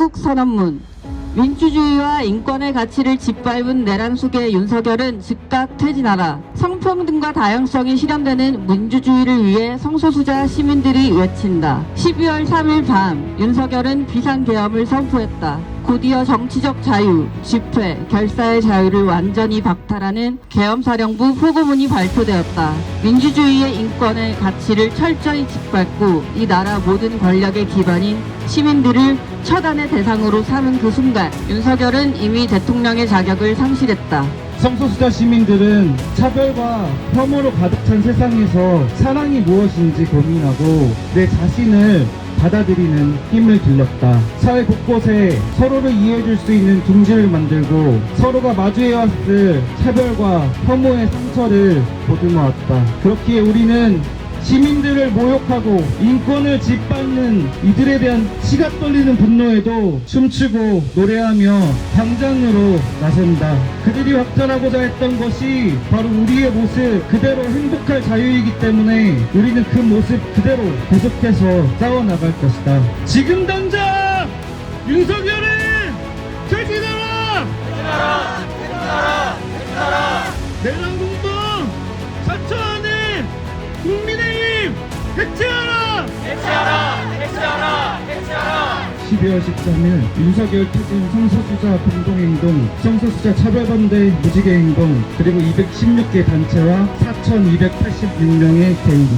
시국 선언문 민주주의와 인권의 가치를 짓밟은 내란 속의 윤석열은 즉각 퇴진하라. 성평등과 다양성이 실현되는 민주주의를 위해 성소수자 시민들이 외친다. 12월 3일 밤 윤석열은 비상계엄을 선포했다. 곧이어 정치적 자유, 집회, 결사의 자유를 완전히 박탈하는 계엄사령부 포고문이 발표되었다. 민주주의의 인권의 가치를 철저히 짓밟고 이 나라 모든 권력의 기반인 시민들을 처단의 대상으로 삼은 그 순간 윤석열은 이미 대통령의 자격을 상실했다. 성소수자 시민들은 차별과 혐오로 가득 찬 세상에서 사랑이 무엇인지 고민하고 내 자신을 받아들이는 힘을 길렀다. 사회 곳곳에 서로를 이해해줄 수 있는 둥지를 만들고 서로가 마주해왔을 차별과 혐오의 상처를 보듬어왔다. 그렇기에 우리는 시민들을 모욕하고 인권을 짓밟는 이들에 대한 치가 떨리는 분노에도 춤추고 노래하며 당장으로 나선다. 그들이 확전하고자 했던 것이 바로 우리의 모습 그대로 행복할 자유이기 때문에 우리는 그 모습 그대로 계속해서 싸워나갈 것이다. 지금 당장 윤석열을 퇴진하라! 내란 공동 자처하는 국민의힘 해체하라! 해체하라! 해체하라! 해체하라! 12월 13일 윤석열 퇴진 성소수자 공동행동, 성소수자 차별반대 무지개 행동, 그리고 216개 단체와 4,286명의 개인